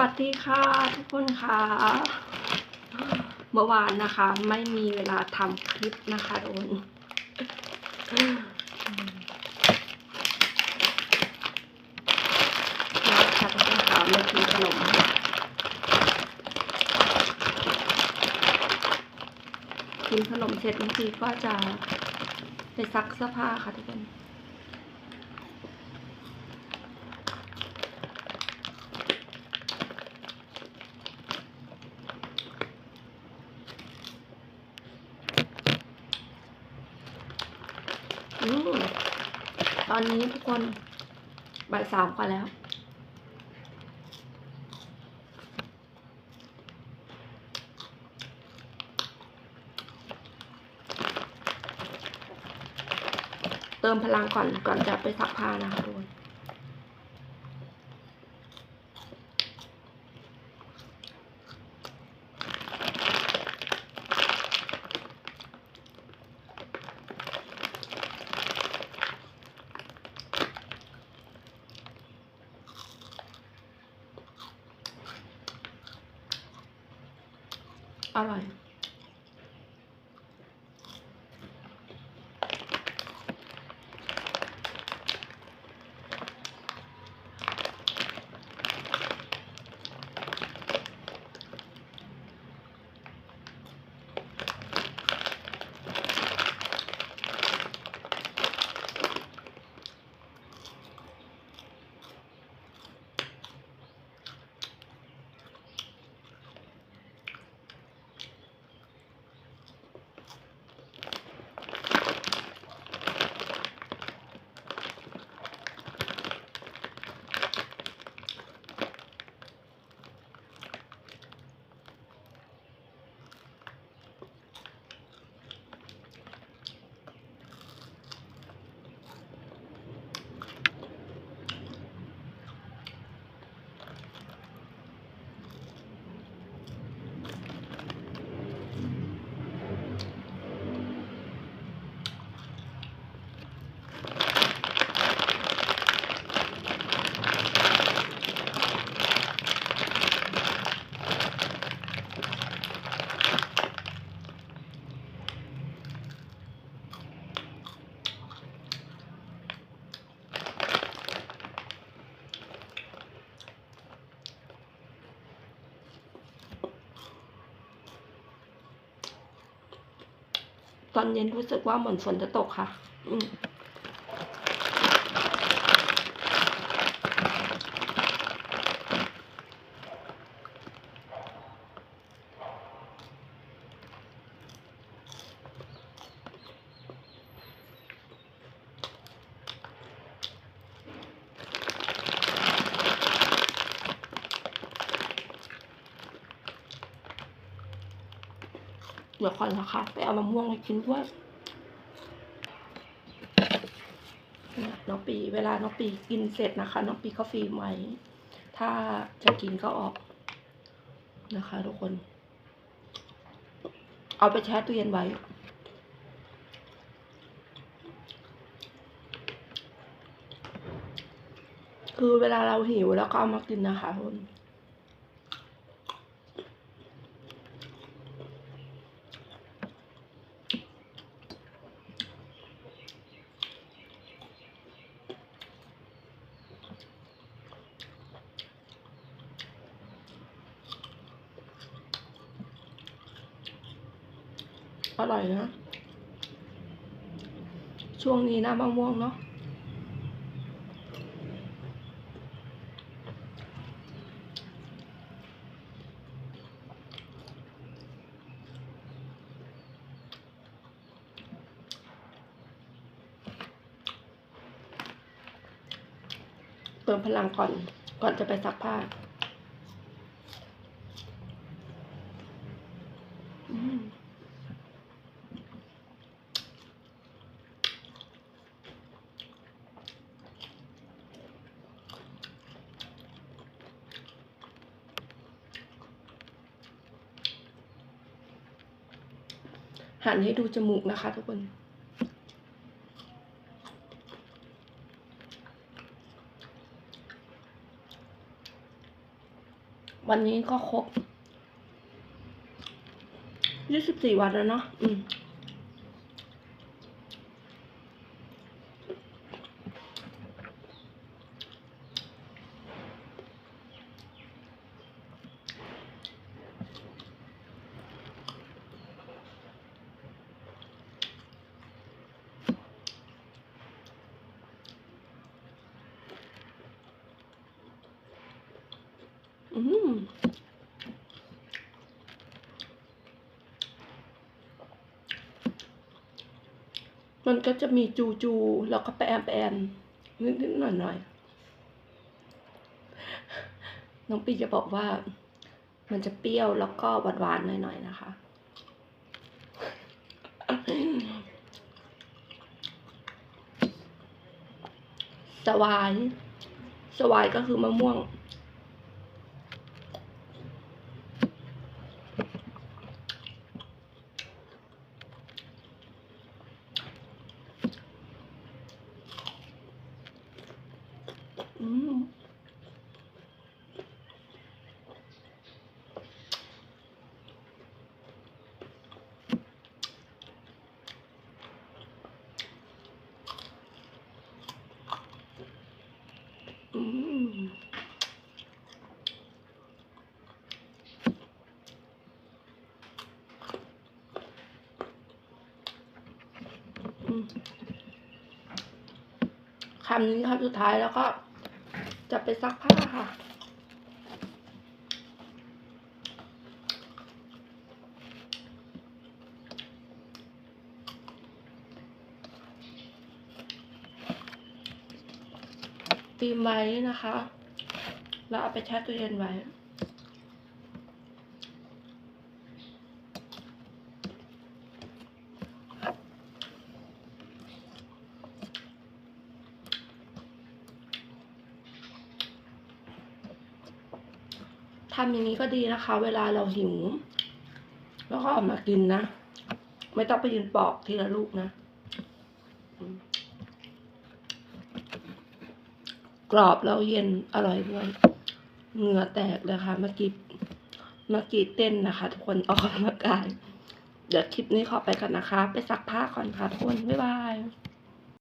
วัสดีค่ะทุกคนค่ะ เมื่อวานนะคะ ไม่มีเวลาทำคลิปนะคะโดนมาค่ะทุกคนค่ะมากินขนมกินขนมเสร็จบางทีก็จะไปซักเสื้อผ้าค่ะทุกคน อืมต อนนี้ทุกคนบ่ายสามกว่าแล้ว เติมพลังก่อนก่อนจะไปซักผ้านะคะทุกคน อร่ อยตอนเย็นรู้สึกว่าเหมือนฝนจะตกค่ะ อืม เดี๋ยวก่อนนะคะ ไปเอามะม่วงมากินด้วยน้องปี เวลาน้องปีกินเสร็จนะคะ น้องปีเขาฟีไว้ ถ้าจะกินก็ออกนะคะ ทุกคน เอาไปแช่ตู้เย็นไว้คือเวลาเราหิวแล้วก็เอามากินนะคะทุกคน อร่อยนะ ช่วงนี้น้ำมะม่วงเนาะเติมพลังก่อนก่อนจะไปซักผ้าอืม หันให้ดูจมูกนะคะทุกคน วันนี้ก็ครบยี่สิบสี่วันแล้วเนาะอืม อืมมันก็จะมีจูจูแล้วก็แปมแปมนิดนิดหน่อยหน่อยน้องปีจะบอกว่า มันจะเปรี้ยวแล้วก็หวานหวานๆหน่อยหน่อยๆนะคะ สวาย สวายก็คือมะม่วง อืม อืม อืม คำนี้คำสุดท้ายแล้วก็จะไปซักผ้าค่ะ ตีมไว้นะคะ แล้วเอาไปแช่ตู้เย็นไว้ ทำอย่างนี้ก็ดีนะคะ เวลาเราหิว แล้วก็ออกมากินนะ ไม่ต้องไปยืนปอกทีละลูกนะอืม กรอบแล้วเย็นอร่อยด้วยเหงื่อแตกเลยค่ะเมื่อกี้เมื่อกี้เต้นนะคะ ทุกคนออกกำลังกาย เดี๋ยวคลิปนี้ขอไปกันนะคะ ไปซักผ้าก่อนค่ะทุกคนบ๊ายบาย